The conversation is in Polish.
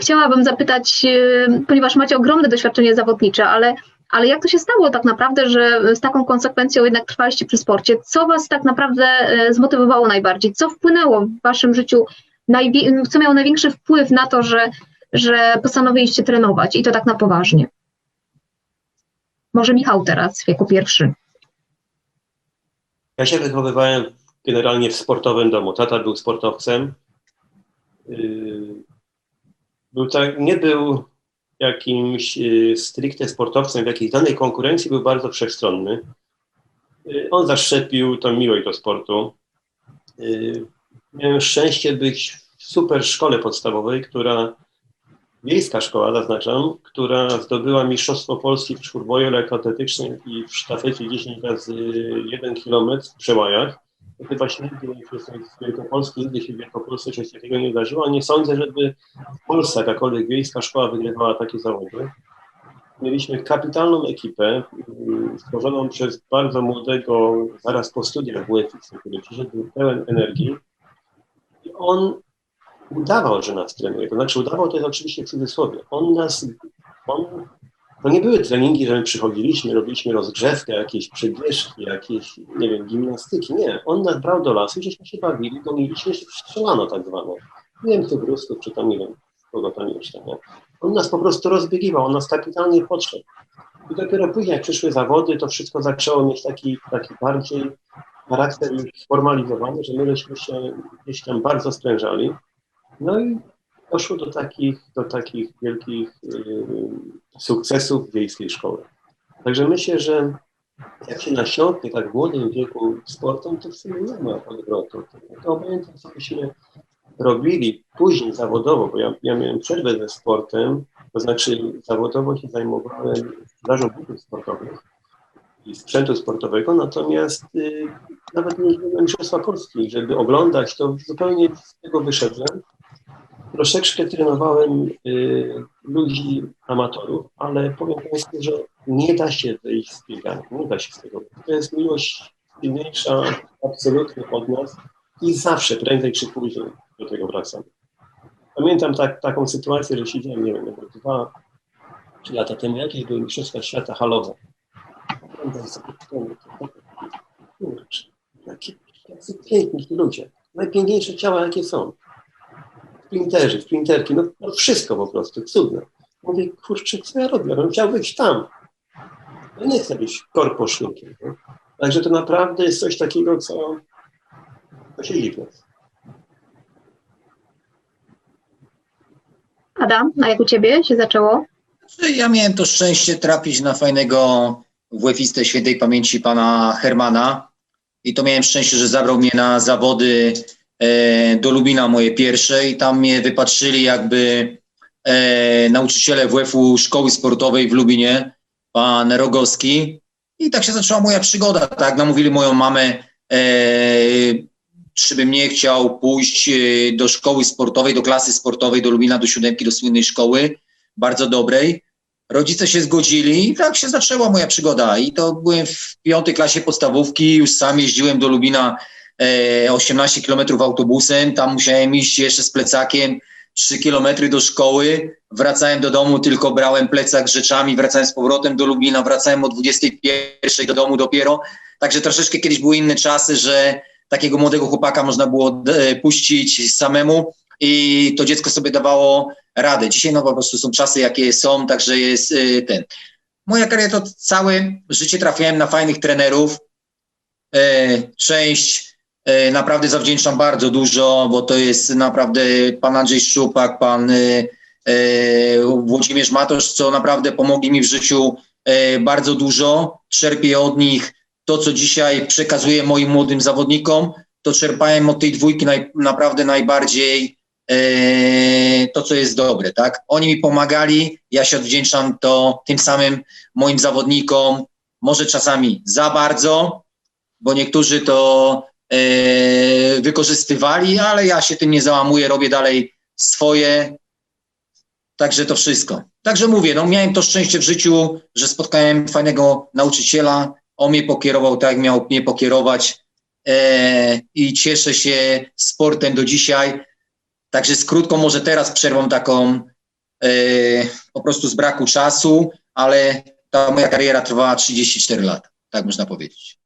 Chciałabym zapytać, e, ponieważ macie ogromne doświadczenie zawodnicze, ale, ale jak to się stało tak naprawdę, że z taką konsekwencją jednak trwaliście przy sporcie? Co was tak naprawdę e, zmotywowało najbardziej? Co wpłynęło w waszym życiu, co miało największy wpływ na to, że, że postanowiliście trenować i to tak na poważnie? Może Michał teraz, jako pierwszy. Ja się wychowywałem generalnie w sportowym domu. Tata był sportowcem. Był tak, nie był jakimś yy, stricte sportowcem w jakiejś danej konkurencji, był bardzo wszechstronny. Yy, On zaszczepił tą miłość do sportu. Yy, Miałem szczęście być w super szkole podstawowej, która, wiejska szkoła zaznaczam, która zdobyła Mistrzostwo Polski w czwórboju lekkoatletycznym i w sztafecie 10 razy 1 km w przełajach. Chyba średnio jestem z Wielkopolski, nigdy się w Wielkopolsce coś takiego nie zdarzyło, nie sądzę, żeby w Polsce jakakolwiek wiejska szkoła wygrywała takie zawody. Mieliśmy kapitalną ekipę, mm, stworzoną przez bardzo młodego, zaraz po studiach WFX, który przyszedł pełen energii. I on udawał, że nas trenuje. To znaczy udawał, to jest oczywiście w cudzysłowie. On nas, on, to nie były treningi, że my przychodziliśmy, robiliśmy rozgrzewkę, jakieś przebieżki, jakieś, nie wiem, gimnastyki. Nie, on nas brał do lasu, żeśmy się bawili, goniliśmy się strzelano tak zwane. Nie wiem, tygrusków, czy tam, nie wiem, kogo tam jeszcze, nie? On nas po prostu rozbiegiwał, on nas kapitalnie podszedł. I dopiero później, jak przyszły zawody, to wszystko zaczęło mieć taki, taki bardziej charakter już sformalizowany, że my się gdzieś tam bardzo sprężali. No i doszło do takich, do takich wielkich yy, sukcesów wiejskiej szkoły. Także myślę, że jak się nasiąknie tak w młodym wieku sportem, to w sumie nie ma odwrotu. To obojętnie, co byśmy robili później zawodowo, bo ja, ja miałem przerwę ze sportem, to znaczy zawodowo się zajmowałem sprzedażą butów sportowych i sprzętu sportowego, natomiast y, nawet nie byłem Mistrzostwa Polski, żeby oglądać, to zupełnie z tego wyszedłem. Troszeczkę trenowałem y, ludzi amatorów, ale powiem Państwu, że nie da się wyjść z biegania, nie da się z tego. To jest miłość silniejsza absolutnie od nas i zawsze, prędzej czy później do tego wracamy. Pamiętam tak, taką sytuację, że siedziałem, nie wiem, dwa, trzy lata temu, jakieś były Mistrzostwa Świata halowe. Pamiętam jakie, piękni ludzie. Najpiękniejsze ciała, jakie są. Sprinterzy, sprinterki, no, no wszystko po prostu, cudne. Mówię, kurczę, co ja robię? Ja bym chciał być tam. Ja nie chcę być korposznikiem. Nie? Także to naprawdę jest coś takiego, co, co siedzi w nas. Adam, a jak u ciebie się zaczęło? Ja miałem to szczęście trafić na fajnego WF-istę świętej pamięci pana Hermana i to miałem szczęście, że zabrał mnie na zawody do Lubina moje pierwsze i tam mnie wypatrzyli jakby e, nauczyciele WF-u szkoły sportowej w Lubinie, pan Rogowski i tak się zaczęła moja przygoda, tak, namówili moją mamę, e, czy bym nie chciał pójść e, do szkoły sportowej, do klasy sportowej, do Lubina, do siódemki, do słynnej szkoły, bardzo dobrej. Rodzice się zgodzili i tak się zaczęła moja przygoda. I to byłem w piątej klasie podstawówki, już sam jeździłem do Lubina e, 18 kilometrów autobusem, tam musiałem iść jeszcze z plecakiem 3 kilometry do szkoły, wracałem do domu, tylko brałem plecak z rzeczami, wracałem z powrotem do Lubina, wracałem o 21 do domu dopiero. Także troszeczkę kiedyś były inne czasy, że takiego młodego chłopaka można było e, puścić samemu i to dziecko sobie dawało radę. Dzisiaj no po prostu są czasy, jakie są, także jest y, ten. Moja kariera to całe życie trafiałem na fajnych trenerów. E, Część e, naprawdę zawdzięczam bardzo dużo, bo to jest naprawdę pan Andrzej Szczupak, pan e, e, Włodzimierz Matosz, co naprawdę pomogli mi w życiu e, bardzo dużo. Czerpię od nich to, co dzisiaj przekazuję moim młodym zawodnikom, to czerpałem od tej dwójki naj, naprawdę najbardziej e, to, co jest dobre, tak? Oni mi pomagali, ja się odwdzięczam to tym samym moim zawodnikom, może czasami za bardzo, bo niektórzy to e, wykorzystywali, ale ja się tym nie załamuję, robię dalej swoje, także to wszystko. Także mówię, no miałem to szczęście w życiu, że spotkałem fajnego nauczyciela, on mnie pokierował tak, jak miał mnie pokierować e, i cieszę się sportem do dzisiaj. Także z krótką może teraz przerwą taką e, po prostu z braku czasu, ale ta moja kariera trwała 34 lata, tak można powiedzieć.